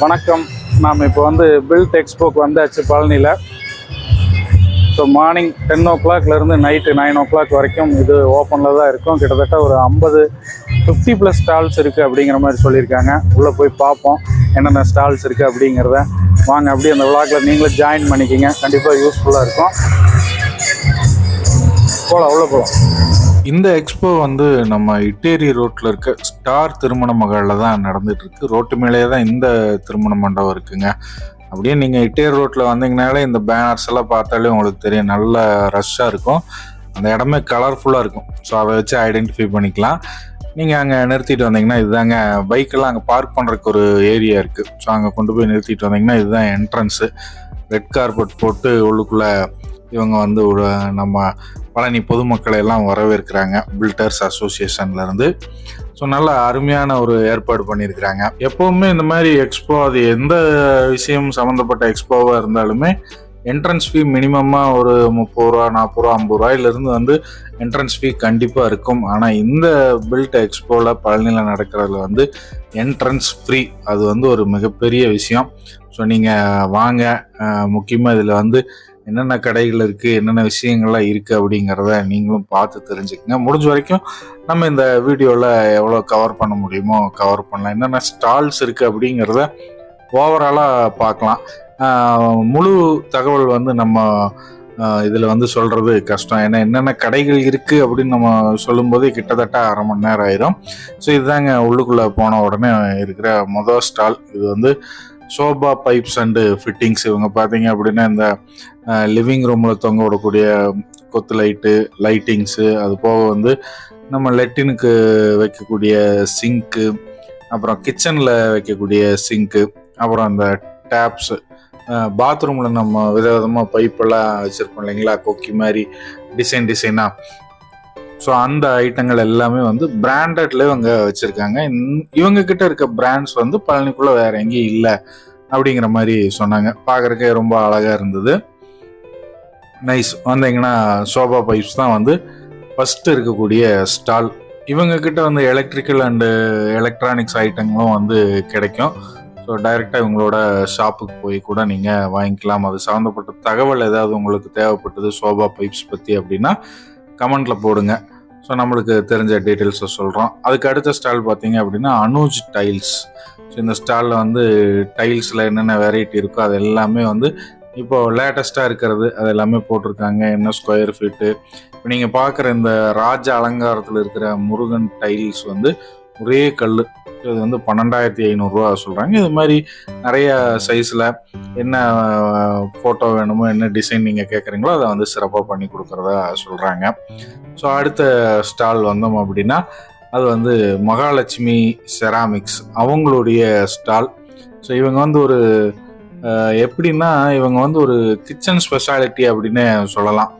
வணக்கம். நாம் இப்போ வந்து பில்ட் எக்ஸ்போக்கு வந்தாச்சு பழனியில். ஸோ மார்னிங் டென் ஓ கிளாக்லேருந்து நைட்டு நைன் ஓ கிளாக் வரைக்கும் இது ஓப்பனில் தான் இருக்கும். கிட்டத்தட்ட ஒரு ஐம்பது ஃபிஃப்டி ப்ளஸ் ஸ்டால்ஸ் இருக்குது அப்படிங்கிற மாதிரி சொல்லியிருக்காங்க. உள்ளே போய் பார்ப்போம் என்னென்ன ஸ்டால்ஸ் இருக்குது அப்படிங்கிறத. வாங்க அப்படியே அந்த விளாகில் நீங்களும் ஜாயின் பண்ணிக்கிங்க. கண்டிப்பாக யூஸ்ஃபுல்லாக இருக்கும். போகலாம் உள்ளே போகலாம் இந்த எக்ஸ்போ வந்து நம்ம இட்டேரி ரோட்ல இருக்க ஸ்டார் திருமண மகளில் தான் நடந்துட்டு இருக்கு ரோட்டு மேலேயே தான் இந்த திருமண மண்டபம் இருக்குங்க. அப்படியே நீங்கள் இட்டேரி ரோட்டில் வந்தீங்கனாலே இந்த பேனர்ஸ் எல்லாம் பார்த்தாலே உங்களுக்கு தெரியும். நல்ல ரஷ்ஷாக இருக்கும். அந்த இடமே கலர்ஃபுல்லாக இருக்கும். ஸோ அதை வச்சு ஐடென்டிஃபை பண்ணிக்கலாம். நீங்கள் அங்கே நிறுத்திட்டு வந்தீங்கன்னா இதுதாங்க பைக்கெல்லாம் அங்கே பார்க் பண்ணுறதுக்கு ஒரு ஏரியா இருக்குது ஸோ அங்கே கொண்டு போய் நிறுத்திட்டு வந்தீங்கன்னா இதுதான் என்ட்ரன்ஸு ரெட் கார்பெட் போட்டு உள்ளுக்குள்ளே இவங்க வந்து நம்ம பழனி பொதுமக்களை எல்லாம் வரவேற்கிறாங்க பில்டர்ஸ் அசோசியேஷன்ல இருந்து. ஸோ நல்ல அருமையான ஒரு ஏற்பாடு பண்ணியிருக்கிறாங்க. எப்பவுமே இந்த மாதிரி எக்ஸ்போ அது எந்த விஷயம் சம்மந்தப்பட்ட எக்ஸ்போவாக இருந்தாலுமே என்ட்ரன்ஸ் ஃபீ மினிமமாக ஒரு முப்பது ரூபா நாற்பது ரூபா ஐம்பது ரூபாயிலிருந்து வந்து என்ட்ரன்ஸ் ஃபீ கண்டிப்பாக இருக்கும். ஆனால் இந்த பில்ட் எக்ஸ்போவில் பழனியில் நடக்கிறதுல வந்து என்ட்ரன்ஸ் ஃப்ரீ அது வந்து ஒரு மிகப்பெரிய விஷயம். ஸோ நீங்கள் வாங்க முக்கியமாக இதில் வந்து என்னென்ன கடைகள் இருக்குது என்னென்ன விஷயங்கள்லாம் இருக்குது அப்படிங்கிறத நீங்களும் பார்த்து தெரிஞ்சுக்கங்க. முடிஞ்ச வரைக்கும் நம்ம இந்த வீடியோவில் எவ்வளோ கவர் பண்ண முடியுமோ கவர் பண்ணலாம். என்னென்ன ஸ்டால்ஸ் இருக்குது அப்படிங்கிறத ஓவராலாக பார்க்கலாம். முழு தகவல் வந்து நம்ம இதில் வந்து சொல்கிறது கஷ்டம். ஏன்னா என்னென்ன கடைகள் இருக்குது அப்படின்னு நம்ம சொல்லும்போது கிட்டத்தட்ட அரை மணி நேரம் ஆயிரும். ஸோ இதுதாங்க உள்ளுக்குள்ளே போன உடனே இருக்கிற மொதல் ஸ்டால் இது வந்து சோபா பைப்ஸ் அண்டு ஃபிட்டிங்ஸ் இவங்க பார்த்தீங்க அப்படின்னா இந்த லிவிங் ரூமில் தொங்க விடக்கூடிய கொத்து லைட்டு லைட்டிங்ஸு அது போக வந்து நம்ம லெட்டினுக்கு வைக்கக்கூடிய சிங்க்கு அப்புறம் கிச்சனில் வைக்கக்கூடிய சிங்க்கு அப்புறம் அந்த டேப்ஸு பாத்ரூமில் நம்ம விதவிதமாக பைப்பெல்லாம் வச்சுருப்போம் இல்லைங்களா? கொக்கி மாதிரி டிசைன் டிசைனாக ஸோ அந்த ஐட்டங்கள் எல்லாமே வந்து பிராண்டட்ல இவங்க வச்சுருக்காங்க. இவங்க கிட்ட இருக்க பிராண்ட்ஸ் வந்து பழனிக்குள்ளே வேற எங்கேயும் இல்லை அப்படிங்கிற மாதிரி சொன்னாங்க. பார்க்குறக்கே ரொம்ப அழகாக இருந்தது. நைஸ் வந்தீங்கன்னா சோபா பைப்ஸ் தான் வந்து ஃபஸ்ட்டு இருக்கக்கூடிய ஸ்டால் இவங்கக்கிட்ட வந்து எலக்ட்ரிக்கல் அண்டு எலக்ட்ரானிக்ஸ் ஐட்டங்களும் வந்து கிடைக்கும். ஸோ டைரெக்டாக இவங்களோட ஷாப்புக்கு போய் கூட நீங்கள் வாங்கிக்கலாம். அது சம்மந்தப்பட்ட தகவல் ஏதாவது உங்களுக்கு தேவைப்பட்டது சோபா பைப்ஸ் பற்றி அப்படின்னா கமெண்ட்டில் போடுங்க. ஸோ நம்மளுக்கு தெரிஞ்ச டீட்டெயில்ஸை சொல்கிறோம் அதுக்கு அடுத்த ஸ்டால் பார்த்தீங்க அப்படின்னா அனுஜ் டைல்ஸ் ஸோ இந்த ஸ்டாலில் வந்து டைல்ஸில் என்னென்ன வெரைட்டி இருக்கோ அது எல்லாமே வந்து இப்போது லேட்டஸ்ட்டாக இருக்கிறது. அது எல்லாமே போட்டிருக்காங்க. என்ன ஸ்கொயர் ஃபீட்டு இப்போ நீங்கள் பார்க்குற இந்த ராஜ அலங்காரத்தில் இருக்கிற முருகன் டைல்ஸ் வந்து ஒரே கல் இது வந்து பன்னெண்டாயிரத்தி ஐநூறுரூவா சொல்கிறாங்க இது மாதிரி நிறைய சைஸில் என்ன ஃபோட்டோ வேணுமோ என்ன டிசைன் நீங்கள் கேட்குறீங்களோ அதை வந்து சிறப்பாக பண்ணி கொடுக்குறதா சொல்கிறாங்க ஸோ அடுத்த ஸ்டால் வந்தோம் அப்படின்னா அது வந்து மகாலட்சுமி செராமிக்ஸ் அவங்களுடைய ஸ்டால் ஸோ இவங்க வந்து ஒரு எப்படின்னா இவங்க வந்து ஒரு கிச்சன் ஸ்பெஷாலிட்டி அப்படின்னு சொல்லலாம்.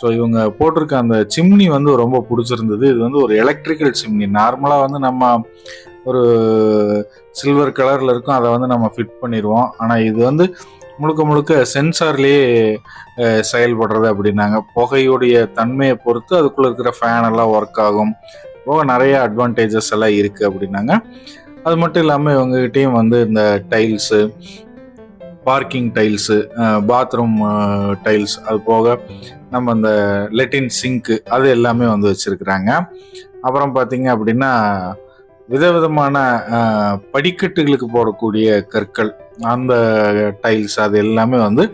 ஸோ இவங்க போட்டிருக்க அந்த சிம்னி வந்து ரொம்ப பிடிச்சிருந்தது. இது வந்து ஒரு எலக்ட்ரிக்கல் சிம்னி நார்மலாக வந்து நம்ம ஒரு சில்வர் கலரில் இருக்கும். அதை வந்து நம்ம ஃபிட் பண்ணிடுவோம். ஆனால் இது வந்து முழுக்க முழுக்க சென்சார்லேயே செயல்படுறது அப்படின்னாங்க. புகையுடைய தன்மையை பொறுத்து அதுக்குள்ளே இருக்கிற ஃபேன் எல்லாம் ஒர்க் ஆகும். போக நிறைய அட்வான்டேஜஸ் எல்லாம் இருக்குது அப்படின்னாங்க. அது மட்டும் இல்லாமல் இவங்ககிட்டையும் வந்து இந்த tiles parking tiles bathroom tiles அது போக நம்ம இந்த லெட்டின் சிங்க்கு அது எல்லாமே வந்து வச்சுருக்குறாங்க. அப்புறம் பார்த்தீங்க அப்படின்னா விதவிதமான படிக்கட்டுகளுக்கு போடக்கூடிய கற்கள் அந்த டைல்ஸ் அது எல்லாமே வந்து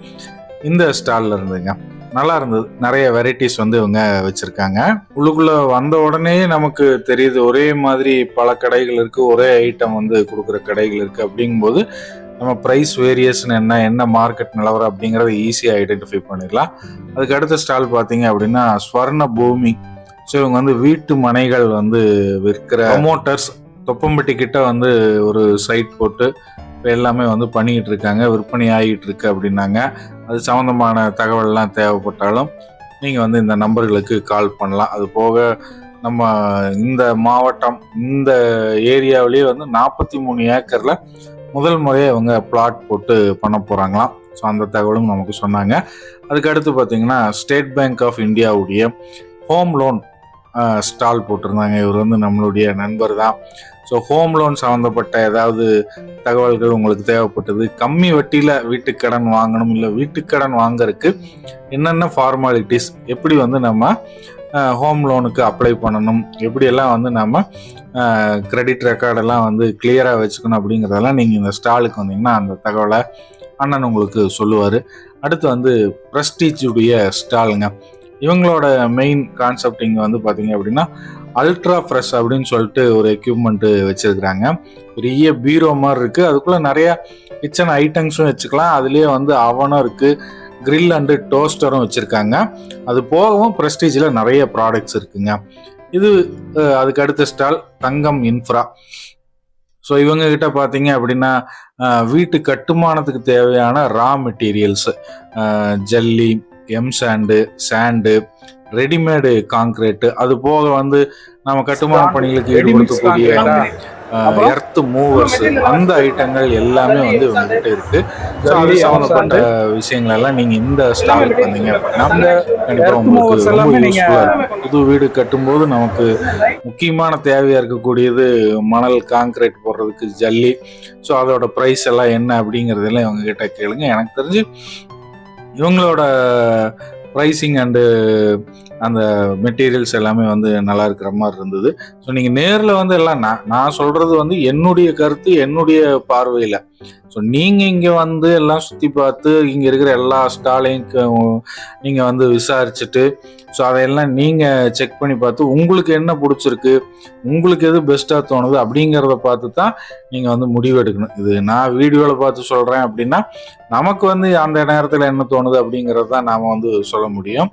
இந்த ஸ்டாலில் இருந்துங்க நல்லா இருந்தது. நிறைய வெரைட்டிஸ் வந்து இவங்க வச்சுருக்காங்க. உள்ளுக்குள்ளே வந்த உடனே நமக்கு தெரியுது ஒரே மாதிரி பல கடைகள் இருக்குது ஒரே ஐட்டம் வந்து கொடுக்குற கடைகள் இருக்குது அப்படிங்கும்போது நம்ம ப்ரைஸ் வேரியேஷன் என்ன என்ன மார்க்கெட் நிலவரம் அப்படிங்கிறத ஈஸியாக ஐடென்டிஃபை பண்ணிடலாம். அதுக்கு அடுத்த ஸ்டால் பார்த்தீங்க அப்படின்னா ஸ்வர்ண பூமி. ஸோ இவங்க வந்து வீட்டு மனைகள் வந்து விற்கிற ப்ரமோட்டர்ஸ் தொப்பம்பட்டி கிட்ட வந்து ஒரு சைட் போட்டு இப்போ எல்லாமே வந்து பண்ணிக்கிட்டு இருக்காங்க. விற்பனை ஆகிட்டு இருக்கு அப்படின்னாங்க. அது சம்மந்தமான தகவல்லாம் தேவைப்பட்டாலும் நீங்கள் வந்து இந்த நம்பர்களுக்கு கால் பண்ணலாம். அது போக நம்ம இந்த மாவட்டம் இந்த ஏரியாவிலேயே வந்து நாற்பத்தி மூணு ஏக்கரில் முதல் முறையை இவங்க பிளாட் போட்டு பண்ண போகிறாங்களாம் ஸோ அந்த தகவலும் நமக்கு சொன்னாங்க. அதுக்கடுத்து பார்த்தீங்கன்னா ஸ்டேட் பேங்க் ஆஃப் இந்தியாவுடைய ஹோம் லோன் ஸ்டால் போட்டிருந்தாங்க. இவர் வந்து நம்மளுடைய நண்பர் தான். ஸோ ஹோம் லோன் சம்மந்தப்பட்ட ஏதாவது தகவல்கள் உங்களுக்கு தேவைப்பட்டது கம்மி வட்டியில் வீட்டுக்கடன் வாங்கணும் இல்லை வீட்டுக் கடன் என்னென்ன ஃபார்மாலிட்டிஸ் எப்படி வந்து நம்ம ஹோம் லோனுக்கு அப்ளை பண்ணணும். எப்படியெல்லாம் வந்து நம்ம கிரெடிட் ரெக்கார்டெல்லாம் வந்து கிளியராக வச்சுக்கணும் அப்படிங்கிறதெல்லாம் நீங்கள் இந்த ஸ்டாலுக்கு வந்தீங்கன்னா அந்த தகவலை அண்ணன் உங்களுக்கு சொல்லுவார். அடுத்து வந்து ப்ரெஸ்டீஜுடைய ஸ்டாலுங்க. இவங்களோட மெயின் கான்செப்ட் இங்கே வந்து பார்த்தீங்க அப்படின்னா அல்ட்ரா ஃப்ரெஷ் அப்படின்னு சொல்லிட்டு ஒரு எக்யூப்மெண்ட்டு வச்சுருக்குறாங்க. பெரிய பீரோ மாதிரி இருக்குது அதுக்குள்ளே நிறைய கிச்சன் ஐட்டம்ஸும் வச்சுக்கலாம். அதுலேயே வந்து அவனும் இருக்குது grill அண்டு டோஸ்டரும் வச்சுருக்காங்க. அது போகவும் ப்ரெஸ்டீஜில் நிறைய ப்ராடக்ட்ஸ் இருக்குங்க. இது அதுக்கு அடுத்த ஸ்டால் தங்கம் இன்ஃப்ரா ஸோ இவங்க கிட்ட பார்த்தீங்க அப்படின்னா வீட்டு கட்டுமானத்துக்கு தேவையான ரா மெட்டீரியல்ஸ் ஜல்லி M sand sand readymade concrete அது போக வந்து நம்ம கட்டுமான பணிகளுக்கு ஈடுபடுத்தக்கூடிய? எர்த் மூவர்ஸ் அந்த ஐட்டங்கள் எல்லாமே வந்து இவங்க கிட்ட இருக்கு. ஸோ அது சம்மந்தப்பட்ட விஷயங்கள் எல்லாம் நீங்க இந்த ஸ்டாலுக்கு வந்தீங்க அப்படின்னா கண்டிப்பா earth உங்களுக்கு ரொம்ப எல்லாமே நீங்க- யூஸ்ஃபுல்லா இருக்கும். புது வீடு கட்டும்போது நமக்கு முக்கியமான தேவையா இருக்கக்கூடியது மணல் காங்கிரீட் போடுறதுக்கு ஜல்லி. ஸோ அதோட ப்ரைஸ் எல்லாம் என்ன அப்படிங்கறதெல்லாம் இவங்க கிட்ட கேளுங்க. எனக்கு தெரிஞ்சு இவங்களோட ப்ரைஸிங் அண்டு அந்த மெட்டீரியல்ஸ் எல்லாமே வந்து நல்லா இருக்கிற மாதிரி இருந்தது. ஸோ நீங்கள் நேரில் வந்து எல்லாம் நான் நான் சொல்கிறது வந்து என்னுடைய கருத்து என்னுடைய பார்வையில். ஸோ நீங்கள் இங்கே வந்து எல்லாம் சுற்றி பார்த்து இங்கே இருக்கிற எல்லா ஸ்டாலையும் நீங்கள் வந்து விசாரிச்சுட்டு ஸோ அதையெல்லாம் நீங்கள் செக் பண்ணி பார்த்து உங்களுக்கு என்ன பிடிச்சிருக்கு உங்களுக்கு எது பெஸ்ட்டாக தோணுது அப்படிங்கிறத பார்த்து தான் நீங்கள் வந்து முடிவு எடுக்கணும் இது நான் வீடியோவில் பார்த்து சொல்கிறேன் அப்படின்னா நமக்கு வந்து அந்த நேரத்தில் என்ன தோணுது அப்படிங்கிறது தான் நாம் வந்து சொல்ல முடியும்.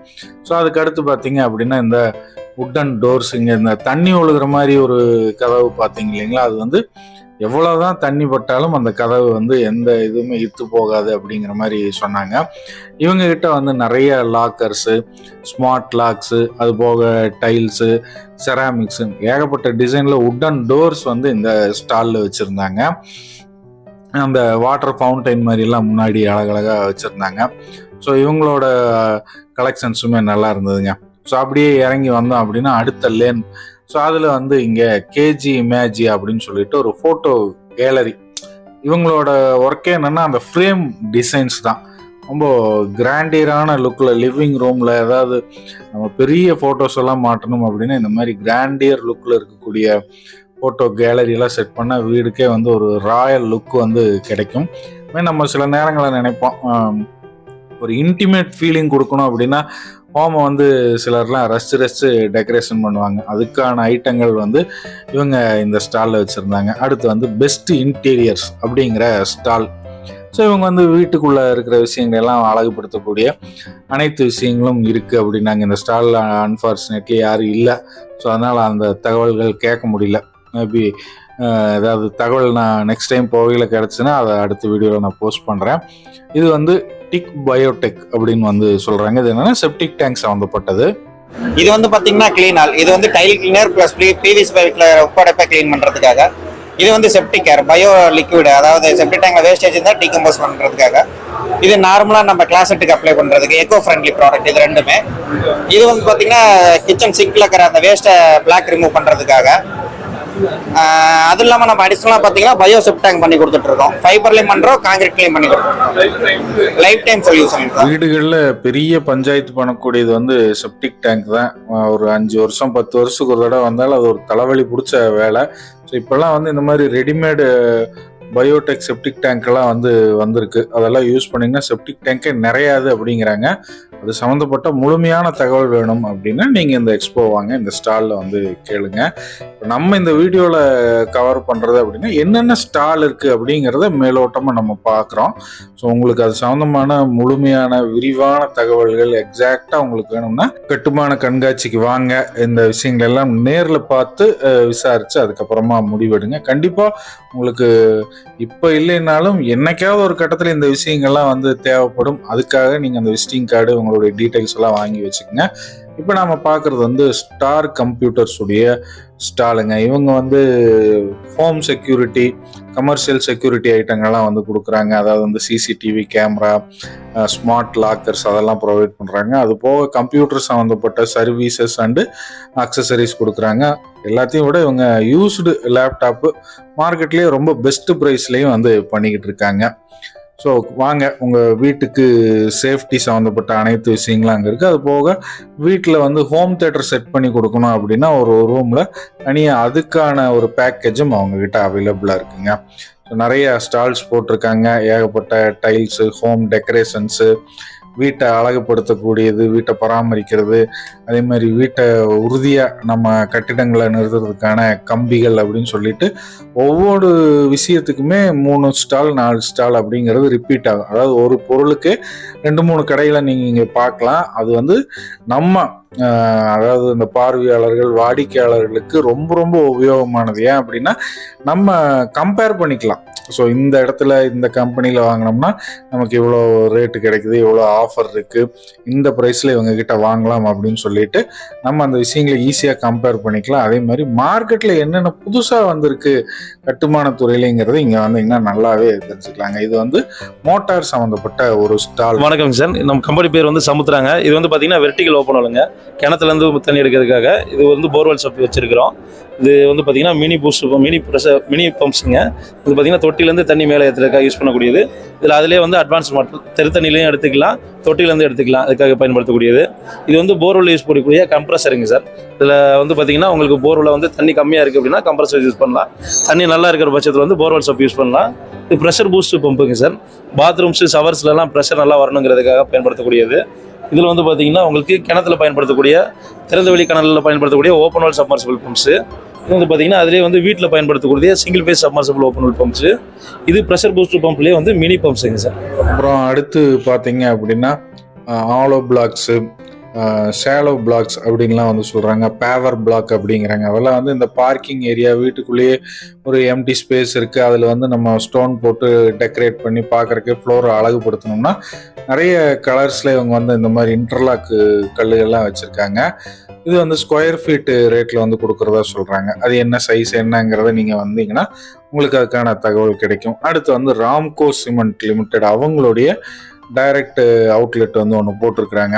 ஸோ அதுக்கு அடுத்து பார்த்தீங்க அப்படின்னா இந்த உட்டன் டோர்ஸ் இங்கே இந்த தண்ணி ஒழுகிற மாதிரி ஒரு கதவு பார்த்தீங்க இல்லைங்களா? அது வந்து எவ்வளோதான் தண்ணி பட்டாலும் அந்த கதவு வந்து எந்த இதுவுமே இத்து போகாது அப்படிங்கிற மாதிரி சொன்னாங்க. இவங்கக்கிட்ட வந்து நிறைய லாக்கர்ஸு ஸ்மார்ட் லாக்ஸு அது போக டைல்ஸு செராமிக்ஸு ஏகப்பட்ட டிசைனில் உட்டன் டோர்ஸ் வந்து இந்த ஸ்டாலில் வச்சுருந்தாங்க. அந்த வாட்டர் ஃபவுண்டைன் மாதிரிலாம் முன்னாடி அழகழகாக வச்சுருந்தாங்க. ஸோ இவங்களோட கலெக்ஷன்ஸுமே நல்லா இருந்ததுங்க. ஸோ அப்படியே இறங்கி வந்தோம் அப்படின்னா அடுத்த லேன் ஸோ அதில் வந்து இங்கே கேஜி இமேஜி அப்படின்னு சொல்லிட்டு ஒரு ஃபோட்டோ கேலரி இவங்களோட ஒர்க்கே என்னென்னா அந்த ஃப்ரேம் டிசைன்ஸ் தான். ரொம்ப கிராண்டியரான லுக்கில் லிவிங் ரூமில் ஏதாவது நம்ம பெரிய ஃபோட்டோஸ் எல்லாம் மாட்டணும் அப்படின்னா இந்த மாதிரி கிராண்டியர் லுக்கில் இருக்கக்கூடிய ஃபோட்டோ கேலரியெல்லாம் செட் பண்ணால் வீடுக்கே வந்து ஒரு ராயல் லுக் வந்து கிடைக்கும். நம்ம சில நேரங்களில் நினைப்போம். ஒரு இன்டிமேட் ஃபீலிங் கொடுக்கணும் அப்படின்னா ஹோமை வந்து சிலர்லாம் ரசிச்சு ரசிச்சு டெக்கரேஷன் பண்ணுவாங்க. அதுக்கான ஐட்டங்கள் வந்து இவங்க இந்த ஸ்டாலில் வச்சுருந்தாங்க. அடுத்து வந்து பெஸ்ட் இன்டீரியர்ஸ் அப்படிங்கிற ஸ்டால் ஸோ இவங்க வந்து வீட்டுக்குள்ளே இருக்கிற விஷயங்கள் எல்லாம் அழகுபடுத்தக்கூடிய அனைத்து விஷயங்களும் இருக்குது அப்படின்னாங்க. இந்த ஸ்டாலில் அன்ஃபார்ச்சுனேட்லி யாரும் இல்லை. ஸோ அதனால் அந்த தகவல்கள் கேட்க முடியல. மேபி ஏதாவது தகவல் நான் நெக்ஸ்ட் டைம் போகையில் கிடச்சுன்னா அதை அடுத்த வீடியோவில் நான் போஸ்ட் பண்ணுறேன் இது வந்து டிக் பயோடெக் அப்படின்னு வந்து சொல்கிறாங்க இது என்னென்னா செப்டிக் டேங்க் சம்மந்தப்பட்டது இது வந்து பாத்தீங்கன்னா கிளீன் ஆல் இது வந்து டைல் கிளீனர் பிளஸ் பிவிசி பைப்ல உப்படைப்பை கிளீன் பண்றதுக்காக. இது வந்து செப்டிக் கேர் பயோ லிக்விட் அதாவது செப்டிக் டேங்க்ல வேஸ்டேஜ் இருந்தால் டீகம்போஸ் பண்றதுக்காக. இது நார்மலா நம்ம கிளாசெட்டுக்கு அப்ளை பண்றதுக்கு எக்கோ ஃப்ரெண்ட்லி ப்ராடக்ட் இது ரெண்டுமே. இது வந்து பாத்தீங்கன்னா கிச்சன் சிங்க்ல இருக்கிற அந்த வேஸ்ட்டை பிளாக் ரிமூவ் பண்றதுக்காக. அதுவும் அது நம்ம அடிஷ்னலாக பார்த்தீங்கன்னா பயோ செப்ட் டேங்க் பண்ணி கொடுத்துட்ருக்கோம் இருக்கோம் பண்ணுறோம் பண்றோம் பண்ணி கொடுத்துருக்கோம் லைஃப் டைம் சொல்யூஷன் வீடுகளில் பெரிய பஞ்சாயத்து பண்ணக்கூடியது வந்து செப்டிக் டேங்க் தான். ஒரு அஞ்சு வருஷம் பத்து வருஷத்துக்கு ஒரு தடவை வந்தாலும் அது ஒரு தலைவலி பிடிச்ச வேலை. ஸோ இப்போல்லாம் வந்து இந்த மாதிரி ரெடிமேடு பயோடெக் செப்டிக் டேங்க்லாம் வந்து வந்திருக்கு. அதெல்லாம் யூஸ் பண்ணிங்கன்னா செப்டிக் டேங்கே நிறையாது அப்படிங்கிறாங்க. அது சம்மந்தப்பட்ட முழுமையான தகவல் வேணும் அப்படின்னா நீங்கள் இந்த எக்ஸ்போ வாங்க இந்த ஸ்டாலில் வந்து கேளுங்க. நம்ம இந்த வீடியோவில் கவர் பண்ணுறது அப்படின்னா என்னென்ன ஸ்டால் இருக்குது அப்படிங்கிறத மேலோட்டமாக நம்ம பார்க்குறோம். ஸோ உங்களுக்கு அது சம்மந்தமான முழுமையான விரிவான தகவல்கள் எக்ஸாக்டாக உங்களுக்கு வேணும்னா கட்டுமான கண்காட்சிக்கு வாங்க. இந்த விஷயங்கள் எல்லாம் நேரில் பார்த்து விசாரித்து அதுக்கப்புறமா முடிவெடுங்க. கண்டிப்பாக உங்களுக்கு இப்போ இல்லைனாலும் என்னைக்காவது ஒரு கட்டத்தில் இந்த விஷயங்கள்லாம் வந்து தேவைப்படும். அதுக்காக நீங்கள் அந்த விசிட்டிங் கார்டு உங்களுக்கு அவங்களுடைய டீட்டெயில்ஸ் எல்லாம் வாங்கி வச்சுக்கோங்க. இப்போ நாம் பார்க்குறது வந்து ஸ்டார் கம்ப்யூட்டர்ஸுடைய ஸ்டாலுங்க இவங்க வந்து ஹோம் செக்யூரிட்டி கமர்ஷியல் செக்யூரிட்டி ஐட்டங்கள்லாம் வந்து கொடுக்குறாங்க. அதாவது வந்து சிசிடிவி கேமரா ஸ்மார்ட் லாக்கர்ஸ் அதெல்லாம் ப்ரொவைட் பண்ணுறாங்க அது போக கம்ப்யூட்டர் சம்மந்தப்பட்ட சர்வீசஸ் அண்டு அக்சசரிஸ் கொடுக்குறாங்க. எல்லாத்தையும் விட இவங்க யூஸ்டு லேப்டாப்பு மார்க்கெட்லேயே ரொம்ப பெஸ்ட் ப்ரைஸ்லேயும் வந்து பண்ணிக்கிட்டு இருக்காங்க. ஸோ வாங்க உங்கள் வீட்டுக்கு சேஃப்டி சம்மந்தப்பட்ட அனைத்து விஷயங்களும் அங்கே இருக்குது அது போக வீட்டில் வந்து ஹோம் தேட்டர் செட் பண்ணி கொடுக்கணும் அப்படின்னா ஒரு ரூமில் தனியாக அதுக்கான ஒரு பேக்கேஜும் அவங்கக்கிட்ட அவைலபிளாக இருக்குங்க. ஸோ நிறைய ஸ்டால்ஸ் போட்டிருக்காங்க. ஏகப்பட்ட டைல்ஸு ஹோம் டெக்கரேஷன்ஸு வீட்டை அழகுபடுத்தக்கூடியது வீட்டை பராமரிக்கிறது அதே மாதிரி வீட்டை உறுதியாக நம்ம கட்டிடங்களை நிறுத்துறதுக்கான கம்பிகள் அப்படின்னு சொல்லிட்டு ஒவ்வொரு விஷயத்துக்குமே மூணு ஸ்டால் நாலு ஸ்டால் அப்படிங்கிறது ரிப்பீட் ஆகும். அதாவது ஒரு பொருளுக்கு ரெண்டு மூணு கடைகளை நீங்கள் இங்கே பார்க்கலாம். அது வந்து நம்ம அதாவது இந்த பார்வையாளர்கள் வாடிக்கையாளர்களுக்கு ரொம்ப ரொம்ப உபயோகமானது. ஏன் அப்படின்னா நம்ம கம்பேர் பண்ணிக்கலாம். ஸோ இந்த இடத்துல இந்த கம்பெனியில் வாங்கினோம்னா நமக்கு இவ்வளோ ரேட்டு கிடைக்குது இவ்வளோ ஆஃபர் இருக்குது இந்த ப்ரைஸில் இவங்கக்கிட்ட வாங்கலாம் அப்படின்னு சொல்லிட்டு நம்ம அந்த விஷயங்களை ஈஸியாக கம்பேர் பண்ணிக்கலாம். அதே மாதிரி மார்க்கெட்டில் என்னென்ன புதுசாக வந்திருக்கு கட்டுமானத்துறையிலங்கிறது இங்கே வந்தீங்கன்னா நல்லாவே தெரிஞ்சுக்கலாங்க. இது வந்து மோட்டார் சம்மந்தப்பட்ட ஒரு ஸ்டால் வணக்கம் சார். நம்ம கம்பெனி பேர் வந்து சமுத்திராங்க. இது வந்து பார்த்தீங்கன்னா வெர்டிகல் ஓப்பன் ஆளுங்க. கிணத்துலேருந்து தண்ணி எடுக்கிறதுக்காக இது வந்து போர்வெல் சப் வச்சுருக்கிறோம். இது வந்து பார்த்தீங்கன்னா mini boost mini pressure mini பம்ப்ஸுங்க. இது பார்த்தீங்கன்னா தொட்டிலேருந்து தண்ணி மேலே ஏற்றுறதுக்காக யூஸ் பண்ணக்கூடியது. இதில் அதிலே வந்து அட்வான்ஸ் மாடல் தெருத்தண்ணிலையும் எடுத்துக்கலாம் தொட்டிலேருந்து எடுத்துக்கலாம் அதுக்காக பயன்படுத்தக்கூடியது. இது வந்து போர்வெல் யூஸ் பண்ணக்கூடிய கம்ப்ரஸருங்க சார். இதில் வந்து பார்த்தீங்கன்னா உங்களுக்கு போர்வெல்ல வந்து தண்ணி கம்மியாக இருக்குது அப்படின்னா கம்ப்ரஸர் யூஸ் பண்ணலாம். தண்ணி நல்லா இருக்கிற பட்சத்தில் வந்து போர்வெல் சப் யூஸ் பண்ணலாம். இது ப்ரெஷர் பூஸ்ட் பம்புங்க சார். பாத்ரூம்ஸு ஷவர்ஸ்லலாம் ப்ரெஷர் நல்லா வரணுங்கிறதுக்காக பயன்படுத்தக்கூடியது. இதில் வந்து பார்த்தீங்கன்னா உங்களுக்கு கிணத்துல பயன்படுத்தக்கூடிய திறந்தவெளி கணலில் பயன்படுத்தக்கூடிய ஓப்பன் வால் சப்மர்சிபிள் பம்ப்ஸு இது வந்து பார்த்தீங்கன்னா அதிலே வந்து வீட்டில் பயன்படுத்தக்கூடிய single phase submersible open wall pumps இது ப்ரெஷர் பூஸ்டர் பம்ப்லேயே வந்து மினி பம்ப்ஸுங்க சார். அப்புறம் அடுத்து பார்த்தீங்க அப்படின்னா ஆலோ பிளாக்ஸு ஷேலோ பிளாக்ஸ் அப்படின்லாம் வந்து சொல்கிறாங்க பேவர் பிளாக் அப்படிங்கிறாங்க. அதெல்லாம் வந்து இந்த பார்க்கிங் ஏரியா வீட்டுக்குள்ளேயே ஒரு எம்டி ஸ்பேஸ் இருக்குது அதில் வந்து நம்ம ஸ்டோன் போட்டு டெக்கரேட் பண்ணி பார்க்குறக்கு ஃப்ளோரை அழகுபடுத்தணும்னா நிறைய கலர்ஸில் இவங்க வந்து இந்த மாதிரி இன்டர்லாக்கு கல்லுகள்லாம் வச்சுருக்காங்க. இது வந்து ஸ்கொயர் ஃபீட்டு ரேட்டில் வந்து கொடுக்குறதா சொல்கிறாங்க அது என்ன சைஸ் என்னங்கிறத நீங்கள் வந்தீங்கன்னா உங்களுக்கு அதுக்கான தகவல் கிடைக்கும். அடுத்து வந்து ராம்கோ சிமெண்ட் லிமிடெட் அவங்களுடைய டைரக்ட் அவுட்லெட் வந்து ஒன்று போட்டிருக்கிறாங்க.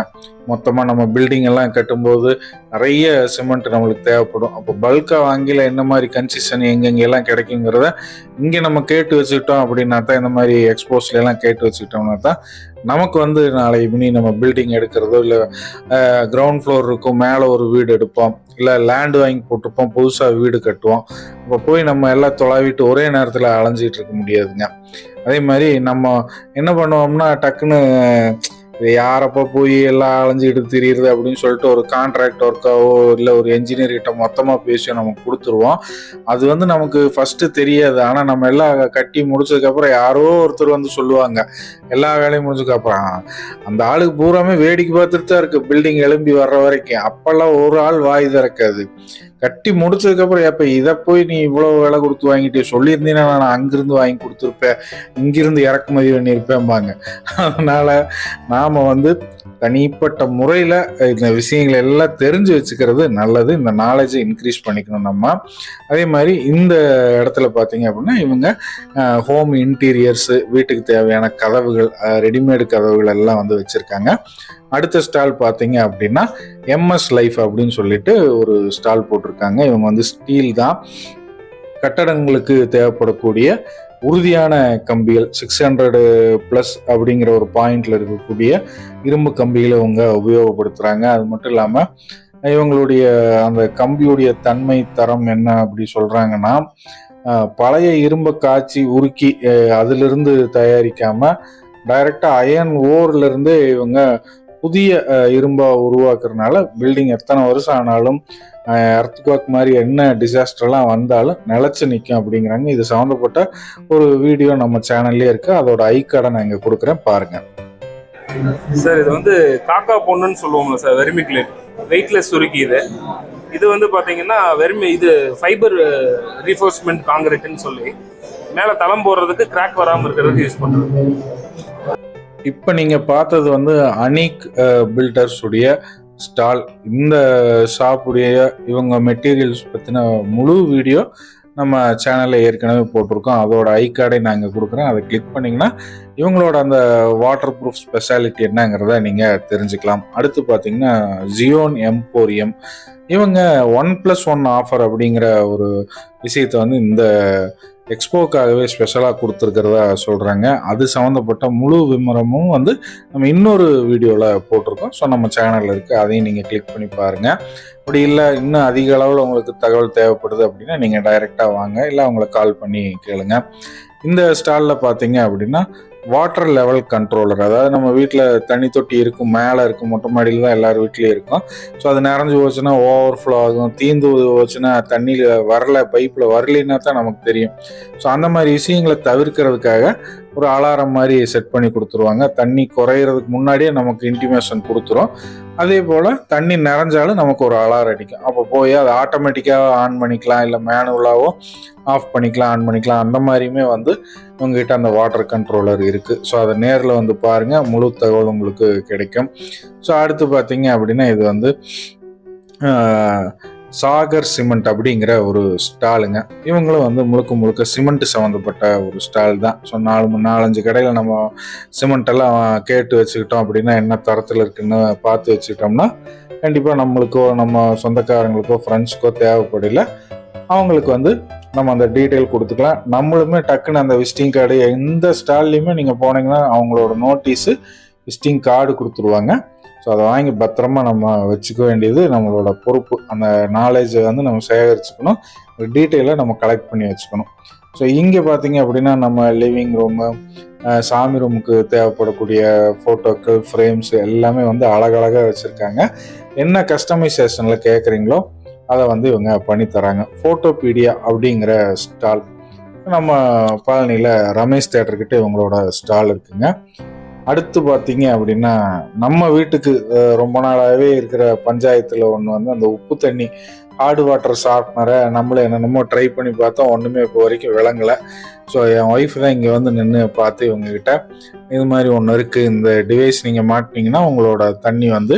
மொத்தமாக நம்ம பில்டிங் எல்லாம் கட்டும்போது நிறைய சிமெண்ட் நம்மளுக்கு தேவைப்படும். அப்போ பல்காக வாங்கியில் என்ன மாதிரி கன்சிஷன் எங்கெங்கெல்லாம் கிடைக்குங்கிறத இங்கே நம்ம கேட்டு வச்சுக்கிட்டோம் அப்படின்னா தான் இந்த மாதிரி எக்ஸ்போஸ்ல எல்லாம் கேட்டு வச்சுக்கிட்டோம்னா தான் நமக்கு வந்து நாளை மினி நம்ம பில்டிங் எடுக்கிறதோ இல்லை கிரவுண்ட் ஃப்ளோர் இருக்கும் மேலே ஒரு வீடு எடுப்போம் இல்லை லேண்ட் வாங்கி போட்டிருப்போம் புதுசாக வீடு கட்டுவோம். அப்போ போய் நம்ம எல்லாம் தொலைவிட்டு ஒரே நேரத்தில் அலைஞ்சிட்டு இருக்க முடியாதுங்க. அதே மாதிரி நம்ம என்ன பண்ணுவோம்னா டக்குன்னு யாரப்போ போய் எல்லாம் அலைஞ்சிக்கிட்டு தெரியுது அப்படின்னு சொல்லிட்டு ஒரு கான்ட்ராக்ட் ஒர்க்காவோ இல்லை ஒரு என்ஜினியர் கிட்ட மொத்தமாக பேசி நம்ம கொடுத்துருவோம். அது வந்து நமக்கு ஃபஸ்ட்டு தெரியாது. ஆனால் நம்ம எல்லாம் கட்டி முடிச்சதுக்கப்புறம் யாரோ ஒருத்தர் வந்து சொல்லுவாங்க. எல்லா வேலையும் முடிஞ்சதுக்கப்புறம் அந்த ஆளுக்கு பூராமே வேடிக்கை பார்த்துட்டு தான் இருக்குது பில்டிங் எழும்பி வர்ற வரைக்கும். அப்போல்லாம் ஒரு ஆள் வாய் திறக்காது. கட்டி முடிச்சதுக்கப்புறம் எப்போ இதை போய் நீ இவ்வளோ விலை கொடுத்து வாங்கிட்டு சொல்லியிருந்தீங்கன்னா நான் அங்கிருந்து வாங்கி கொடுத்துருப்பேன். இங்கிருந்து இறக்குமதி பண்ணியிருப்பேன்பாங்க. அதனால் நாம் வந்து தனிப்பட்ட முறையில் இந்த விஷயங்களை எல்லாம் தெரிஞ்சு வச்சுக்கிறது நல்லது. இந்த நாலேஜை இன்க்ரீஸ் பண்ணிக்கணும் நம்ம. அதே மாதிரி இந்த இடத்துல பார்த்தீங்க அப்படின்னா இவங்க ஹோம் இன்டீரியர்ஸு வீட்டுக்கு தேவையான கதவுகள் ரெடிமேடு கதவுகள் எல்லாம் வந்து வச்சுருக்காங்க. அடுத்த ஸ்டால் பார்த்தீங்க அப்படின்னா எம்எஸ் லைஃப் அப்படின்னு சொல்லிட்டு ஒரு ஸ்டால் போட்டிருக்காங்க. இவங்க வந்து ஸ்டீல் தான். கட்டடங்களுக்கு தேவைப்படக்கூடிய உறுதியான கம்பிகள் சிக்ஸ் ஹண்ட்ரடு ப்ளஸ் அப்படிங்கிற ஒரு பாயிண்டில் இருக்கக்கூடிய இரும்பு கம்பிகளை இவங்க உபயோகப்படுத்துகிறாங்க அது மட்டும் இல்லாமல் இவங்களுடைய அந்த கம்பியுடைய தன்மை தரம் என்ன அப்படி சொல்கிறாங்கன்னா பழைய இரும்பை காய்ச்சி உருக்கி அதிலிருந்து தயாரிக்காமல் டைரெக்டாக அயன் ஓர்லேருந்து இவங்க புதிய இரும்பாக உருவாக்குறதுனால பில்டிங் எத்தனை வருஷம் ஆனாலும் அர்த்குவாக் மாதிரி என்ன டிசாஸ்டர்லாம் வந்தாலும் நிலச்சி நிற்கும் அப்படிங்கிறாங்க. இது சம்மந்தப்பட்ட ஒரு வீடியோ நம்ம சேனல்லே இருக்குது அதோட ஐ கார்டை நான் இங்கே கொடுக்குறேன். பாருங்கள் சார் இது வந்து காக்கா பொண்ணுன்னு சொல்லுவோம்ல சார் வெர்மிக்லேட் வெயிட்லெஸ் சுருக்கி இது. இது வந்து பார்த்தீங்கன்னா வெறுமை இது ஃபைபர் ரீஃபோர்ஸ்மெண்ட் காங்கிரீட்னு சொல்லி மேலே தளம் போடுறதுக்கு கிராக் வராமல் இருக்கிறதுக்கு யூஸ் பண்ணுறது இப்போ நீங்கள் பார்த்தது வந்து அனிக் பில்டர்ஸ் உடைய ஸ்டால் இந்த ஷாப்புடைய இவங்க மெட்டீரியல்ஸ் பற்றின முழு வீடியோ நம்ம சேனலில் ஏற்கனவே போட்டிருக்கோம். அதோட ஐ கார்டை நாங்கள் கொடுக்குறேன். அதை கிளிக் பண்ணிங்கன்னா இவங்களோட அந்த வாட்டர் ப்ரூஃப் ஸ்பெஷாலிட்டி என்னங்கிறத நீங்கள் தெரிஞ்சுக்கலாம். அடுத்து பார்த்தீங்கன்னா ஜியோன் எம்போரியம் இவங்க ஒன் ப்ளஸ் ஒன் ஆஃபர் அப்படிங்கிற ஒரு விஷயத்தை வந்து இந்த எக்ஸ்போக்காகவே ஸ்பெஷலாக கொடுத்துருக்கிறதா சொல்கிறாங்க அது சம்மந்தப்பட்ட முழு விமரமும் வந்து நம்ம இன்னொரு வீடியோவில் போட்டிருக்கோம். ஸோ நம்ம சேனலில் இருக்குது அதையும் நீங்கள் கிளிக் பண்ணி பாருங்கள் அப்படி இல்லை இன்னும் அதிக அளவில் உங்களுக்கு தகவல் தேவைப்படுது அப்படின்னா நீங்கள் டைரெக்டாக வாங்க. இல்லை அவங்கள கால் பண்ணி கேளுங்க. இந்த ஸ்டாலில் பார்த்தீங்க அப்படின்னா வாட்டர் லெவல் கண்ட்ரோலர் அதாவது நம்ம வீட்டில் தண்ணி தொட்டி இருக்கும் மேலே இருக்கும் மொட்டை மாடியில் தான் எல்லார் வீட்லேயும் இருக்கும். ஸோ அது நிறைஞ்சு போச்சுன்னா ஓவர் ஃப்ளோ ஆகும் தீந்து போச்சுன்னா தண்ணியில் வரல பைப்பில் வரலைன்னா தான் நமக்கு தெரியும். ஸோ அந்த மாதிரி விஷயங்களை தவிர்க்கிறதுக்காக ஒரு அலாரம் மாதிரி செட் பண்ணி கொடுத்துருவாங்க. தண்ணி குறையிறதுக்கு முன்னாடியே நமக்கு இன்டிமேஷன் கொடுத்துரும். அதே போல் தண்ணி நிறைஞ்சாலும் நமக்கு ஒரு அலாரம் அடிக்கும். அப்போ போய் அதை ஆட்டோமேட்டிக்காக ஆன் பண்ணிக்கலாம் இல்லை மேனுவலாகவோ ஆஃப் பண்ணிக்கலாம் ஆன் பண்ணிக்கலாம். அந்த மாதிரியுமே வந்து உங்ககிட்ட அந்த வாட்டர் கண்ட்ரோலர் இருக்குது ஸோ அதை நேரில் வந்து பாருங்கள் முழு தகவல் உங்களுக்கு கிடைக்கும். ஸோ அடுத்து பார்த்தீங்க அப்படின்னா இது வந்து சாகர் சிமெண்ட் அப்படிங்கிற ஒரு ஸ்டாலுங்க. இவங்களும் வந்து முழுக்க முழுக்க சிமெண்ட் சம்மந்தப்பட்ட ஒரு ஸ்டால் தான். ஸோ நாலு நாலஞ்சு கடையில் நம்ம சிமெண்ட் எல்லாம் கேட்டு வச்சுக்கிட்டோம் அப்படின்னா என்ன தரத்தில் இருக்குன்னு பார்த்து வச்சுக்கிட்டோம்னா கண்டிப்பாக நம்மளுக்கோ நம்ம சொந்தக்காரங்களுக்கோ ஃப்ரெண்ட்ஸ்க்கோ தேவைப்படல. அவங்களுக்கு வந்து நம்ம அந்த டீட்டெயில் கொடுத்துக்கலாம். நம்மளுமே டக்குன்னு அந்த விசிட்டிங் கார்டு எந்த ஸ்டால்லையுமே நீங்கள் போனீங்கன்னா அவங்களோட நோட்டீஸு விசிட்டிங் கார்டு கொடுத்துருவாங்க. ஸோ அதை வாங்கி பத்திரமா நம்ம வச்சுக்க வேண்டியது நம்மளோட பொறுப்பு. அந்த நாலேஜை வந்து நம்ம சேகரிச்சுக்கணும். டீட்டெயிலை நம்ம கலெக்ட் பண்ணி வச்சுக்கணும். ஸோ இங்கே பார்த்தீங்க அப்படின்னா நம்ம லிவிங் ரூமு சாமி ரூமுக்கு தேவைப்படக்கூடிய ஃபோட்டோக்கள் ஃப்ரேம்ஸ் எல்லாமே வந்து அழகழகாக வச்சுருக்காங்க. என்ன கஸ்டமைசேஷனில் கேட்குறீங்களோ அதை வந்து இவங்க பண்ணி தராங்க. ஃபோட்டோபீடியா அப்படிங்கிற ஸ்டால் நம்ம பழனியில் ரமேஷ் தேட்டர்கிட்ட இவங்களோட ஸ்டால் இருக்குங்க. அடுத்து பார்த்தீங்க அப்படின்னா நம்ம வீட்டுக்கு ரொம்ப நாளாகவே இருக்கிற பஞ்சாயத்தில் ஒன்று வந்து அந்த உப்பு தண்ணி ஹார்டு வாட்டர் ஷார்ப்னரை நம்மளே என்னென்னமோ ட்ரை பண்ணி பார்த்தோம். ஒன்றுமே இப்போ வரைக்கும் விளங்கலை. ஸோ என் ஒய்ஃப் தான் இங்கே வந்து நின்று பார்த்து இவங்ககிட்ட இது மாதிரி ஒன்று இருக்குது இந்த டிவைஸ் நீங்கள் மாட்டினீங்கன்னா உங்களோட தண்ணி வந்து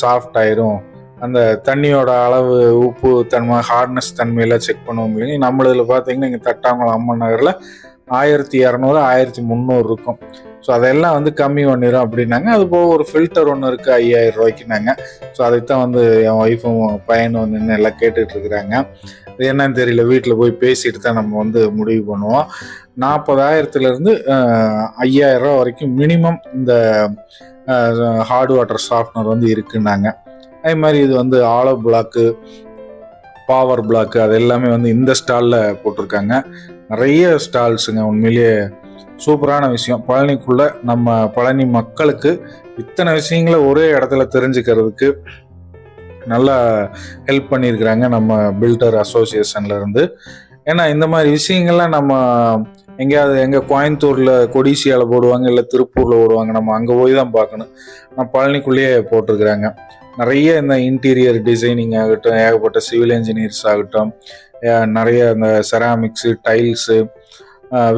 சாஃப்ட் ஆயிரும். அந்த தண்ணியோட அளவு உப்பு தன்மை ஹார்ட்னஸ் தன்மையெல்லாம் செக் பண்ணுவோம் இல்லைங்க நம்மளதில் பார்த்தீங்கன்னா இங்கே தட்டாங்குளம் அம்மன் நகரில் ஆயிரத்தி இரநூறு ஆயிரத்தி முந்நூறு இருக்கும். ஸோ அதெல்லாம் வந்து கம்மி பண்ணிடும் அப்படின்னாங்க. அது போக ஒரு ஃபில்டர் ஒன்று இருக்குது ஐயாயிரம் ரூபாய்க்குனாங்க ஸோ அதைத்தான் வந்து என் ஒய்ஃபும் பையனும் வந்து நின்று எல்லாம் கேட்டுட்டு இருக்கிறாங்க. இது என்னன்னு தெரியல. வீட்டில் போய் பேசிட்டு தான் நம்ம வந்து முடிவு பண்ணுவோம். நாற்பதாயிரத்துலேருந்து ஐயாயிரம் ரூபா வரைக்கும் மினிமம் இந்த ஹார்ட் வாட்டர் சாஃப்ட்னர் வந்து இருக்குன்னாங்க. அதே மாதிரி இது வந்து ஆலோ பிளாக்கு பவர் பிளாக்கு அது எல்லாமே வந்து இந்த ஸ்டாலில் போட்டிருக்காங்க. நிறைய ஸ்டால்ஸுங்க உண்மையிலேயே சூப்பரான விஷயம். பழனிக்குள்ள நம்ம பழனி மக்களுக்கு இத்தனை விஷயங்களை ஒரே இடத்துல தெரிஞ்சுக்கிறதுக்கு நல்லா ஹெல்ப் பண்ணியிருக்கிறாங்க நம்ம பில்டர் அசோசியேஷன்லேருந்து ஏன்னா இந்த மாதிரி விஷயங்கள்லாம் நம்ம எங்கேயாவது எங்கே கோயம்புத்தூரில் கொடிசியாவில் போடுவாங்க இல்லை திருப்பூரில் போடுவாங்க நம்ம அங்கே போய் தான் பார்க்கணும். நான் பழனிக்குள்ளேயே போட்டிருக்கிறாங்க. நிறைய இந்த இன்டீரியர் டிசைனிங் ஆகட்டும் ஏகப்பட்ட சிவில் இன்ஜினியர்ஸ் ஆகட்டும் நிறைய இந்த செராமிக்ஸு டைல்ஸு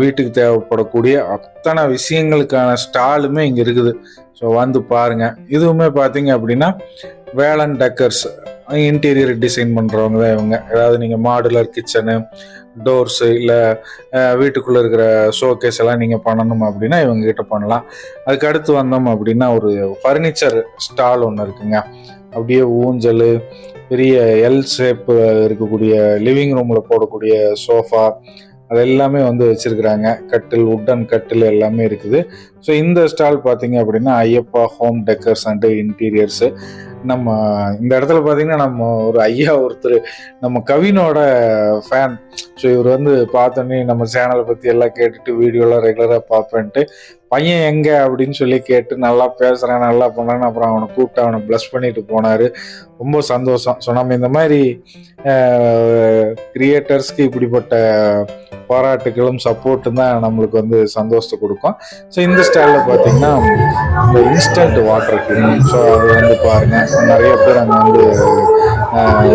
வீட்டுக்கு தேவைப்படக்கூடிய அத்தனை விஷயங்களுக்கான ஸ்டாலுமே இங்கே இருக்குது. ஸோ வந்து பாருங்கள் இதுவுமே பார்த்தீங்க அப்படின்னா வேலன் டெக்கர்ஸ் இன்டீரியர் டிசைன் பண்ணுறவங்க தான் இவங்க. ஏதாவது நீங்கள் மாடுலர் கிச்சனு டோர்ஸு இல்லை வீட்டுக்குள்ளே இருக்கிற ஷோகேஸ் எல்லாம் நீங்கள் பண்ணணும் அப்படின்னா இவங்க கிட்ட பண்ணலாம். அதுக்கு அடுத்து வந்தோம் அப்படின்னா ஒரு ஃபர்னிச்சர் ஸ்டால் ஒன்று இருக்குங்க. அப்படியே ஊஞ்சல் பெரிய எல் ஷேப் இருக்கக்கூடிய லிவிங் ரூமில் போடக்கூடிய சோஃபா அது எல்லாமே வந்து வச்சிருக்கிறாங்க. கட்டில் உட்டன் கட்டில் எல்லாமே இருக்குது. ஸோ இந்த ஸ்டால் பார்த்தீங்க அப்படின்னா Ayyappa home decors and interiors நம்ம இந்த இடத்துல பார்த்தீங்கன்னா நம்ம ஒரு ஐயா ஒருத்தர் நம்ம கவினோட ஃபேன் ஸோ இவர் வந்து பார்த்தோன்னே நம்ம சேனலை பற்றி எல்லாம் கேட்டுட்டு வீடியோலாம் ரெகுலராக பார்ப்பேன்ட்டு பையன் எங்கே அப்படின்னு சொல்லி கேட்டு நல்லா பேசுகிறேன் நல்லா பண்ணுறேன்னு அப்புறம் அவனை கூப்பிட்டு அவனை ப்ளஸ் பண்ணிட்டு போனார். ரொம்ப சந்தோஷம். ஸோ நம்ம இந்த மாதிரி கிரியேட்டர்ஸ்க்கு இப்படிப்பட்ட பாராட்டுகளும் சப்போர்ட்டும் தான் நம்மளுக்கு வந்து சந்தோஷத்தை கொடுக்கும். ஸோ இந்த ஸ்டைலில் பார்த்தீங்கன்னா இந்த இன்ஸ்டன்ட் வாட்டர் ஹீட்டிங் ஸோ அது வந்து பாருங்கள் நிறைய பேர் அங்கே வந்து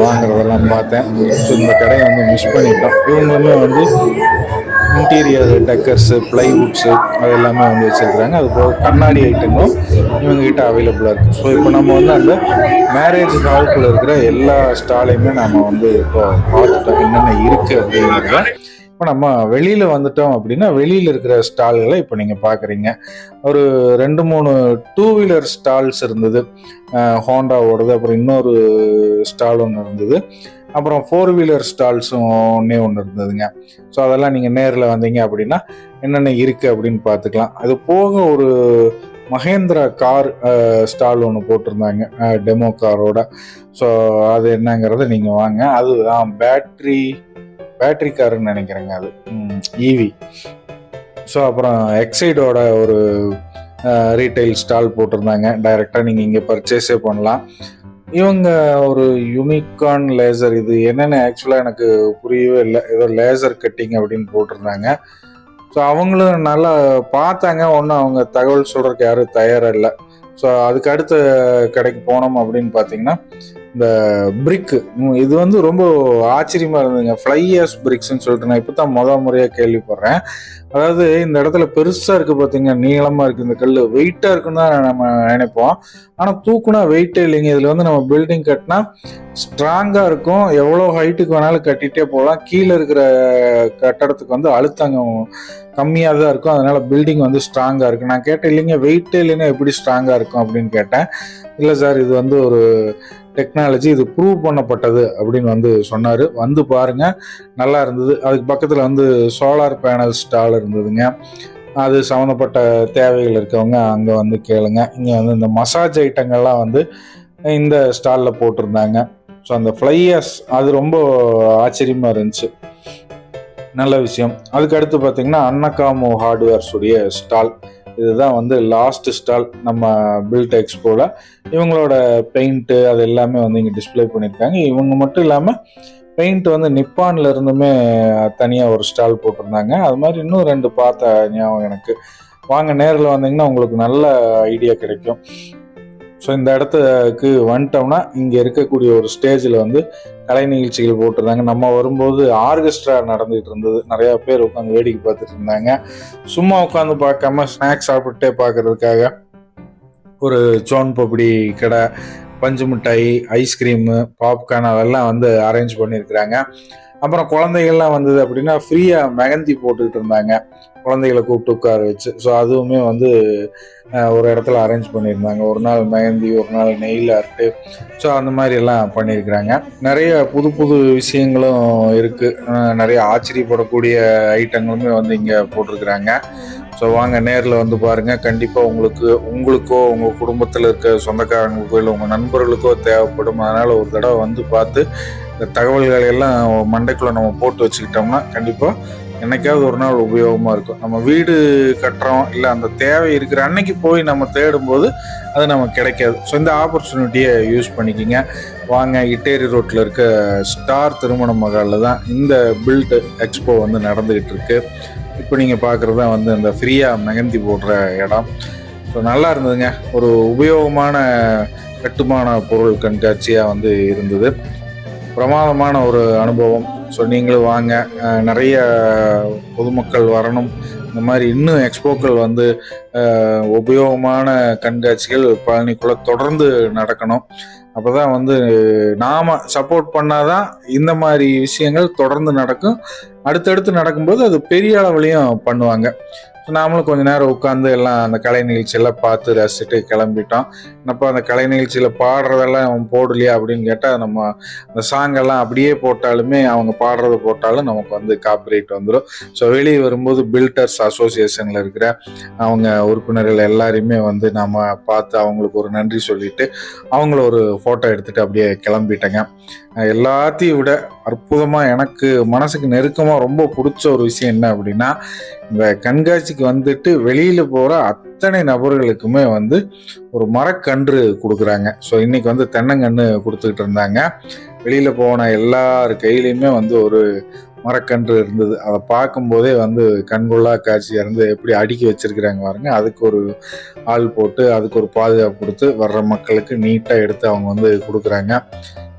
வாங்குறதெல்லாம் பார்த்தேன். ஸோ இந்த கடையை வந்து மிஸ் பண்ணிட்டோம். இவங்களுமே வந்து இன்டீரியர் டெக்கர்ஸு ப்ளைவுட்ஸு அது எல்லாமே வந்து வச்சுருக்குறாங்க. அது போக கண்ணாடி ஐட்டங்களும் இவங்ககிட்ட அவைலபிளாக இருக்குது ஸோ இப்போ நம்ம வந்து அந்த மேரேஜ் ஹாலுக்குள்ள இருக்கிற எல்லா ஸ்டாலையுமே நம்ம வந்து இப்போ பார்த்துட்டோம் என்னென்ன இருக்குது அப்படிங்கிறத இப்போ நம்ம வெளியில் வந்துட்டோம் அப்படின்னா வெளியில் இருக்கிற ஸ்டால்களை இப்போ நீங்கள் பார்க்குறீங்க ஒரு ரெண்டு மூணு டூ வீலர் ஸ்டால்ஸ் இருந்தது ஹோண்டாவோடது அப்புறம் இன்னொரு ஸ்டால் ஒன்று இருந்தது. அப்புறம் ஃபோர் வீலர் ஸ்டால்ஸும் ஒன்றே ஒன்று இருந்ததுங்க. ஸோ அதெல்லாம் நீங்கள் நேரில் வந்தீங்க அப்படின்னா என்னென்ன இருக்குது அப்படின்னு பார்த்துக்கலாம். அது போக ஒரு மகேந்திரா கார் ஸ்டால் ஒன்று போட்டிருந்தாங்க டெமோ காரோட ஸோ அது என்னங்கிறத நீங்கள் வாங்க. அது பேட்ரி பேட்ரி காருன்னு நினைக்கிறேங்க அது. ஈவி ஸோ அப்புறம் எக்ஸைடோட ஒரு ரீட்டைல் ஸ்டால் போட்டிருந்தாங்க. டைரெக்டாக நீங்கள் இங்கே பர்ச்சேஸே பண்ணலாம். இவங்க ஒரு யூனிகான் லேசர் இது என்னென்னு ஆக்சுவலாக எனக்கு புரியவே இல்லை. ஏதோ லேசர் கட்டிங் அப்படின்னு போட்டிருந்தாங்க. ஸோ அவங்களும் நல்லா பார்த்தாங்க. ஒன்றும் அவங்க தகவல் சொல்கிறதுக்கு யாரும் தயாராக இல்லை. ஸோ அதுக்கு அடுத்த கடைக்கு போனோம் அப்படின்னு பார்த்தீங்கன்னா இந்த பிரிக்கு இது வந்து ரொம்ப ஆச்சரியமாக இருந்ததுங்க. ஃப்ளையர்ஸ் பிரிக்ஸ்ன்னு சொல்லிட்டு நான் இப்போ தான் முத முறையாக கேள்விப்படுறேன். அதாவது இந்த இடத்துல பெருசாக இருக்குது பார்த்தீங்க நீளமாக இருக்குது இந்த கல் வெயிட்டாக இருக்குன்னு தான் நம்ம நினைப்போம். ஆனால் தூக்குனா வெயிட்டே இல்லைங்க. இதில் வந்து நம்ம பில்டிங் கட்டினா ஸ்ட்ராங்காக இருக்கும். எவ்வளோ ஹைட்டுக்கு வேணாலும் கட்டிகிட்டே போகலாம். கீழே இருக்கிற கட்டடத்துக்கு வந்து அழுத்தங்கம் கம்மியாக தான் இருக்கும். அதனால் பில்டிங் வந்து ஸ்ட்ராங்காக இருக்குது நான் கேட்டேன் இல்லைங்க வெயிட்டே இல்லைன்னா எப்படி ஸ்ட்ராங்காக இருக்கும்? அப்படின்னு கேட்டேன். இல்லை சார் இது வந்து ஒரு டெக்னாலஜி இது ப்ரூவ் பண்ணப்பட்டது அப்படின்னு வந்து சொன்னார். வந்து பாருங்கள் நல்லா இருந்தது. அதுக்கு பக்கத்தில் வந்து சோலார் பேனல் ஸ்டால் இருந்ததுங்க. அது சம்மந்தப்பட்ட தேவைகள் இருக்கவங்க அங்கே வந்து கேளுங்க. இங்கே வந்து இந்த மசாஜ் ஐட்டங்கள்லாம் வந்து இந்த ஸ்டாலில் போட்டிருந்தாங்க. ஸோ அந்த ஃப்ளையர்ஸ் அது ரொம்ப ஆச்சரியமாக இருந்துச்சு. நல்ல விஷயம். அதுக்கு அடுத்து பார்த்தீங்கன்னா அன்னகாமு ஹார்ட்வேர்ஸ் உடைய ஸ்டால் இதுதான் வந்து லாஸ்ட் ஸ்டால் நம்ம பில்ட் எக்ஸ்போவில் இவங்களோட பெயிண்ட்டு அது எல்லாமே வந்து இங்கே டிஸ்ப்ளே பண்ணியிருக்காங்க. இவங்க மட்டும் இல்லாமல் பெயிண்ட் வந்து நிப்பான்ல இருந்துமே தனியாக ஒரு ஸ்டால் போட்டிருந்தாங்க. அது மாதிரி இன்னும் ரெண்டு பார்த்த ஞாபகம் எனக்கு. வாங்க நேரில் வந்தீங்கன்னா உங்களுக்கு நல்ல ஐடியா கிடைக்கும். ஸோ இந்த இடத்துக்கு வந்துட்டோம்னா இங்கே இருக்கக்கூடிய ஒரு ஸ்டேஜில் வந்து கலை நிகழ்ச்சிகள் போட்டிருந்தாங்க. நம்ம வரும்போது ஆர்கெஸ்ட்ரா நடந்துகிட்டு இருந்தது. நிறையா பேர் உட்காந்து வேடிக்கை பார்த்துட்டு இருந்தாங்க. சும்மா உட்காந்து பார்க்காம ஸ்நாக்ஸ் சாப்பிட்டே பார்க்கறதுக்காக ஒரு சோன் பப்படி கடை பஞ்சு மிட்டாய் ஐஸ்கிரீமு பாப்கார்ன் அதெல்லாம் வந்து அரேஞ்ச் பண்ணியிருக்கிறாங்க. அப்புறம் குழந்தைகள்லாம் வந்தது அப்படின்னா ஃப்ரீயாக மெகந்தி போட்டுக்கிட்டு இருந்தாங்க. குழந்தைகளை கூப்பிட்டு உட்கார வச்சு ஸோ அதுவுமே வந்து ஒரு இடத்துல அரேஞ்ச் பண்ணியிருந்தாங்க. ஒரு நாள் மெஹந்தி ஒரு நாள் நெயில் ஆர்ட்டு ஸோ அந்த மாதிரி எல்லாம் பண்ணியிருக்கிறாங்க. நிறைய புது புது விஷயங்களும் இருக்குது நிறைய ஆச்சரியப்படக்கூடிய ஐட்டங்களுமே வந்து இங்கே போட்டிருக்கிறாங்க. ஸோ வாங்க நேரில் வந்து பாருங்கள் கண்டிப்பாக உங்களுக்கு உங்களுக்கோ உங்கள் குடும்பத்தில் இருக்க சொந்தக்காரங்களுக்கோ இல்லை உங்கள் நண்பர்களுக்கோ தேவைப்படும். அதனால் ஒரு தடவை வந்து பார்த்து இந்த தகவல்களை எல்லாம் மண்டைக்குள்ளே நம்ம போட்டு வச்சுக்கிட்டோம்னா கண்டிப்பாக என்னைக்காவது ஒரு நாள் உபயோகமாக இருக்கும். நம்ம வீடு கட்டுறோம் இல்லை அந்த தேவை இருக்கிற அன்னைக்கு போய் நம்ம தேடும்போது அது நமக்கு கிடைக்காது. ஸோ இந்த ஆப்பர்ச்சுனிட்டியை யூஸ் பண்ணிக்கிங்க. வாங்க இட்டேரி ரோட்டில் இருக்க ஸ்டார் திருமண மகாலில் தான் இந்த பில்ட் எக்ஸ்போ வந்து நடந்துக்கிட்டு இருக்கு. இப்போ நீங்கள் பார்க்குறது தான் வந்து இந்த ஃப்ரீயாக மெகந்தி போடுற இடம். ஸோ நல்லா இருந்ததுங்க. ஒரு உபயோகமான கட்டுமான பொருள் கண்காட்சியாக வந்து இருந்தது. பிரமாதமான ஒரு அனுபவம். ஸோ நீங்களும் வாங்க. நிறைய பொதுமக்கள் வரணும். இந்த மாதிரி இன்னும் எக்ஸ்போக்கள் வந்து உபயோகமான கண்காட்சிகள் பழனிக்குள்ள தொடர்ந்து நடக்கணும். அப்போ தான் வந்து நாம் சப்போர்ட் பண்ணாதான் இந்த மாதிரி விஷயங்கள் தொடர்ந்து நடக்கும். அடுத்தடுத்து நடக்கும்போது அது பெரிய அளவுலையும் பண்ணுவாங்க. ஸோ நாமளும் கொஞ்ச நேரம் உட்காந்து எல்லாம் அந்த கலை நிகழ்ச்சியெல்லாம் பார்த்து ரசிச்சுட்டு கிளம்பிட்டோம். அப்போ அந்த கலை நிகழ்ச்சியில் பாடுறதெல்லாம் அவன் போடலையா அப்படின்னு கேட்டால் நம்ம அந்த சாங் எல்லாம் அப்படியே போட்டாலுமே அவங்க பாடுறது போட்டாலும் நமக்கு வந்து காப்பிரைட் வந்துடும் ஸோ வெளியே வரும்போது பில்டர்ஸ் அசோசியேஷனில் இருக்கிற அவங்க உறுப்பினர்கள் எல்லாரையுமே வந்து நம்ம பார்த்து அவங்களுக்கு ஒரு நன்றி சொல்லிட்டு அவங்கள ஒரு ஃபோட்டோ எடுத்துகிட்டு அப்படியே கிளம்பிட்டேங்க. எல்லாத்தையும் விட அற்புதமாக எனக்கு மனசுக்கு நெருக்கமாக ரொம்ப பிடிச்ச ஒரு விஷயம் என்ன அப்படின்னா இந்த கண்காட்சிக்கு வந்துட்டு வெளியில் போகிற அத்தனை நபர்களுக்குமே வந்து ஒரு மரக்கன்று கொடுக்குறாங்க. ஸோ இன்றைக்கி வந்து தென்னங்கன்று கொடுத்துக்கிட்டு இருந்தாங்க. வெளியில் போன எல்லார் கையிலையுமே வந்து ஒரு மரக்கன்று இருந்தது. அதை பார்க்கும்போதே வந்து கண்கொள்ளா காட்சி இருந்து எப்படி அடுக்கி வச்சிருக்கிறாங்க பாருங்க. அதுக்கு ஒரு ஆள் போட்டு அதுக்கு ஒரு பாதுகாப்பு கொடுத்து வர்ற மக்களுக்கு நீட்டாக எடுத்து அவங்க வந்து கொடுக்குறாங்க.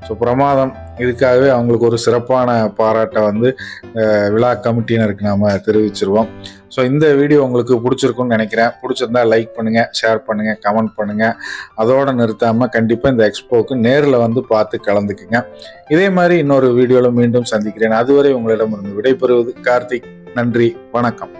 ஸோ பிரமாதம். இதுக்காகவே அவங்களுக்கு ஒரு சிறப்பான பாராட்டை வந்து விழா கமிட்டியினருக்கு நாம் தெரிவிச்சிருவோம். ஸோ இந்த வீடியோ உங்களுக்கு பிடிச்சிருக்குன்னு நினைக்கிறேன். பிடிச்சிருந்தா லைக் பண்ணுங்கள் ஷேர் பண்ணுங்கள் கமெண்ட் பண்ணுங்கள் அதோடு நிறுத்தாமல் கண்டிப்பாக இந்த எக்ஸ்போவுக்கு நேரில் வந்து பார்த்து கலந்துக்குங்க. இதே மாதிரி இன்னொரு வீடியோவில் மீண்டும் சந்திக்கிறேன். அதுவரை உங்களிடமிருந்து விடைபெறுவது கார்த்திக். நன்றி வணக்கம்.